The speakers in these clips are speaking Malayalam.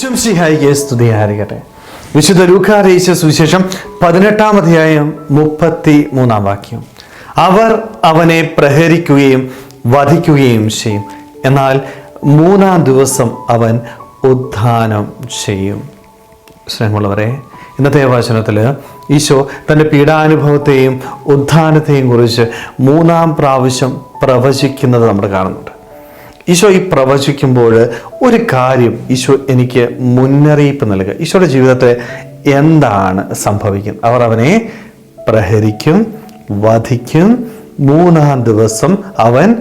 ഈശ്വംസിഹായിക്ക് സ്തുതിയായിരിക്കട്ടെ. വിശുദ്ധ ലൂക്കാറിയിച്ച സുവിശേഷം പതിനെട്ടാം അധ്യായം മുപ്പത്തി മൂന്നാം വാക്യം. അവർ അവനെ പ്രഹരിക്കുകയും വധിക്കുകയും ചെയ്യും. എന്നാൽ മൂന്നാം ദിവസം അവൻ ഉദ്ധാനം ചെയ്യും. സ്നേഹമുള്ളവരെ ഇന്നത്തെ വചനത്തിൽ ഈശോ തന്റെ പീഡാനുഭവത്തെയും ഉദ്ധാനത്തെയും കുറിച്ച് മൂന്നാം പ്രാവശ്യം പ്രവചിക്കുന്നത് നമ്മൾ കാണുന്നുണ്ട്. ഈശോ ഈ പ്രവചിക്കുമ്പോൾ ഒരു കാര്യം ഈശോ എനിക്ക് മുന്നറിയിപ്പ് നൽകുക. ഈശോയുടെ ജീവിതത്തിൽ എന്താണ് സംഭവിക്കുന്നത്? അവർ അവനെ പ്രഹരിക്കും വധിക്കും. മൂന്നാം ദിവസം അവൻ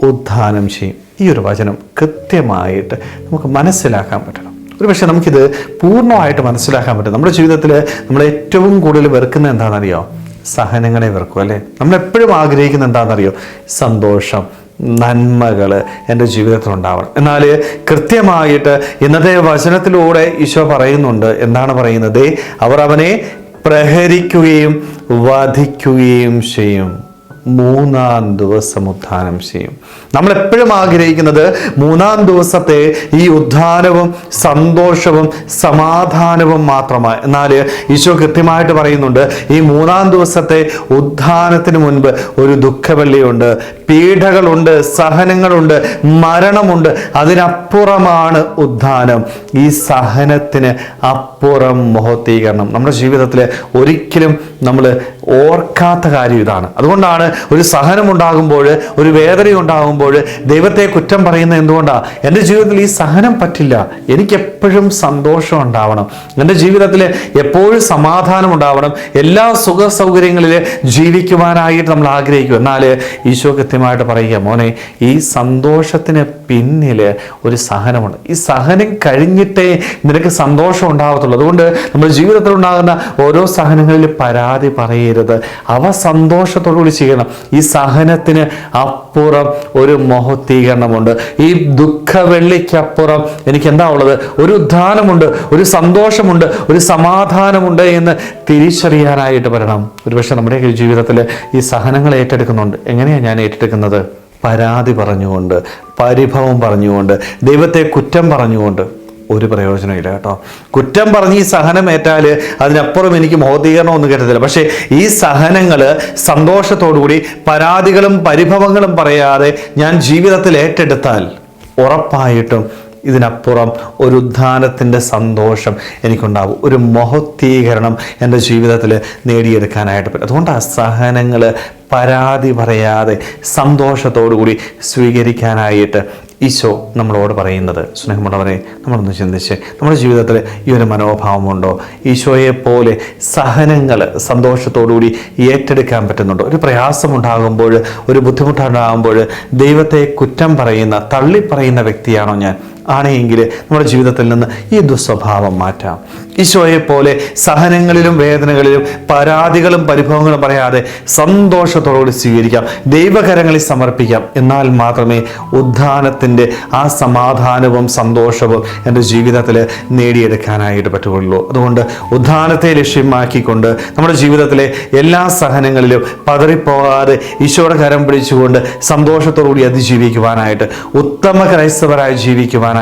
ഉദ്ധാനം ചെയ്യും. ഈ ഒരു വചനം കൃത്യമായിട്ട് നമുക്ക് മനസ്സിലാക്കാൻ പറ്റണം. ഒരു പക്ഷേ നമുക്കിത് പൂർണമായിട്ട് മനസ്സിലാക്കാൻ പറ്റും. നമ്മുടെ ജീവിതത്തിൽ നമ്മൾ ഏറ്റവും കൂടുതൽ വെറുക്കുന്നത് എന്താണെന്നറിയോ? സഹനങ്ങളെ വെറുക്കും അല്ലേ? നമ്മൾ എപ്പോഴും ആഗ്രഹിക്കുന്ന എന്താണെന്നറിയോ? സന്തോഷം. നന്മകൾ എന്റെ ജീവിതത്തിൽ ഉണ്ടാവണം. എന്നാൽ കൃത്യമായിട്ട് ഇന്നത്തെ വചനത്തിലൂടെ ഈശോ പറയുന്നുണ്ട്. എന്താണ് പറയുന്നത്? അവർ അവനെ പ്രഹരിക്കുകയും വധിക്കുകയും ചെയ്യും. മൂന്നാം ദിവസം ഉത്ഥാനം ചെയ്യും. നമ്മൾ എപ്പോഴും ആഗ്രഹിക്കുന്നത് മൂന്നാം ദിവസത്തെ ഈ ഉദ്ധാനവും സന്തോഷവും സമാധാനവും മാത്രമാണ്. എന്നാൽ ഈശോ കൃത്യമായിട്ട് പറയുന്നുണ്ട് ഈ മൂന്നാം ദിവസത്തെ ഉദ്ധാനത്തിന് മുൻപ് ഒരു ദുഃഖവെള്ളിയുണ്ട് പീഡകളുണ്ട് സഹനങ്ങളുണ്ട് മരണമുണ്ട്. അതിനപ്പുറമാണ് ഉദ്ധാനം ഈ സഹനത്തിന് അപ്പുറം മഹത്വീകരണം നമ്മുടെ ജീവിതത്തിൽ ഒരിക്കലും നമ്മൾ ഓർക്കാത്ത കാര്യം ഇതാണ്. അതുകൊണ്ടാണ് ഒരു സഹനം ഉണ്ടാകുമ്പോൾ ഒരു വേദന ഉണ്ടാകുമ്പോൾ ദൈവത്തെ കുറ്റം പറയുന്നത് എന്തുകൊണ്ടാണ് എന്റെ ജീവിതത്തിൽ ഈ സഹനം പറ്റില്ല. എനിക്ക് എപ്പോഴും സന്തോഷം ഉണ്ടാവണം. എന്റെ ജീവിതത്തിൽ എപ്പോഴും സമാധാനം ഉണ്ടാവണം. എല്ലാ സുഖ സൗകര്യങ്ങളിൽ ജീവിക്കുവാനായിട്ട് നമ്മൾ ആഗ്രഹിക്കും. എന്നാൽ ഈശോ കൃത്യമായിട്ട് പറയുക മോനെ ഈ സന്തോഷത്തിന് പിന്നിൽ ഒരു സഹനമുണ്ട്. ഈ സഹനം കഴിഞ്ഞിട്ടേ നിനക്ക് സന്തോഷം ഉണ്ടാകത്തുള്ളൂ അതുകൊണ്ട് നമ്മുടെ ജീവിതത്തിൽ ഉണ്ടാകുന്ന ഓരോ സഹനങ്ങളിൽ പരാതി പറയരുത്. അവ സന്തോഷത്തോടുകൂടി ചെയ്യണം. ഈ സഹനത്തിന് അപ്പുറം ഒരു മഹത്വീകരണമുണ്ട് ഈ ദുഃഖവെള്ളിക്കപ്പുറം എനിക്ക് എന്താ ഉള്ളത്? ഒരു ഉദ്ധാനമുണ്ട് ഒരു സന്തോഷമുണ്ട് ഒരു സമാധാനമുണ്ട് എന്ന് തിരിച്ചറിയാനായിട്ട് വരണം. ഒരുപക്ഷെ നമ്മുടെ ജീവിതത്തിൽ ഈ സഹനങ്ങൾ ഏറ്റെടുക്കുന്നുണ്ട്. എങ്ങനെയാണ് ഞാൻ ഏറ്റെടുക്കുന്നത്? പരാതി പറഞ്ഞുകൊണ്ട് പരിഭവം പറഞ്ഞുകൊണ്ട് ദൈവത്തെ കുറ്റം പറഞ്ഞുകൊണ്ട്. ഒരു പ്രയോജനമില്ല കേട്ടോ. കുറ്റം പറഞ്ഞ് ഈ സഹനം ഏറ്റാൽ അതിനപ്പുറം എനിക്ക് മോദീകരണം ഒന്നും കിട്ടത്തില്ല. പക്ഷേ ഈ സഹനങ്ങൾ സന്തോഷത്തോടുകൂടി പരാതികളും പരിഭവങ്ങളും പറയാതെ ഞാൻ ജീവിതത്തിൽ ഏറ്റെടുത്താൽ ഉറപ്പായിട്ടും ഇതിനപ്പുറം ഒരു ഉദ്ധാനത്തിന്റെ സന്തോഷം എനിക്കുണ്ടാവും. ഒരു മഹത്വീകരണം എന്റെ ജീവിതത്തിൽ നേടിയെടുക്കാനായിട്ട് പറ്റും. അതുകൊണ്ട് സഹനങ്ങൾ പരാതി പറയാതെ സന്തോഷത്തോടുകൂടി സ്വീകരിക്കാനായിട്ട് ഈശോ നമ്മളോട് പറയുന്നത്. സ്നേഹമുള്ളവരെ നമ്മളൊന്ന് ചിന്തിച്ച് നമ്മുടെ ജീവിതത്തിൽ ഈ ഒരു മനോഭാവമുണ്ടോ? ഈശോയെപ്പോലെ പോലെ സഹനങ്ങൾ സന്തോഷത്തോടുകൂടി ഏറ്റെടുക്കാൻ പറ്റുന്നുണ്ടോ? ഒരു പ്രയാസമുണ്ടാകുമ്പോൾ ഒരു ബുദ്ധിമുട്ടുണ്ടാകുമ്പോൾ ദൈവത്തെ കുറ്റം പറയുന്ന തള്ളിപ്പറയുന്ന വ്യക്തിയാണോ ഞാൻ? ആണെങ്കിൽ നമ്മുടെ ജീവിതത്തിൽ നിന്ന് ഈ ദുസ്വഭാവം മാറ്റാം. ഈശോയെ പോലെ സഹനങ്ങളിലും വേദനകളിലും പരാതികളും പരിഭവങ്ങളും പറയാതെ സന്തോഷത്തോടുകൂടി സ്വീകരിക്കാം. ദൈവകരങ്ങളിൽ സമർപ്പിക്കാം. എന്നാൽ മാത്രമേ ഉദ്ധാനത്തിന്റെ ആ സമാധാനവും സന്തോഷവും എന്റെ ജീവിതത്തിൽ നേടിയെടുക്കാനായിട്ട് പറ്റുകയുള്ളൂ. അതുകൊണ്ട് ഉദ്ധാനത്തെ ലക്ഷ്യമാക്കിക്കൊണ്ട് നമ്മുടെ ജീവിതത്തിലെ എല്ലാ സഹനങ്ങളിലും പതറിപ്പോകാതെ ഈശോയുടെ കരം പിടിച്ചുകൊണ്ട് സന്തോഷത്തോടുകൂടി അതിജീവിക്കുവാനായിട്ട് ഉത്തമ ക്രൈസ്തവരായി ജീവിക്കുവാനായിട്ട്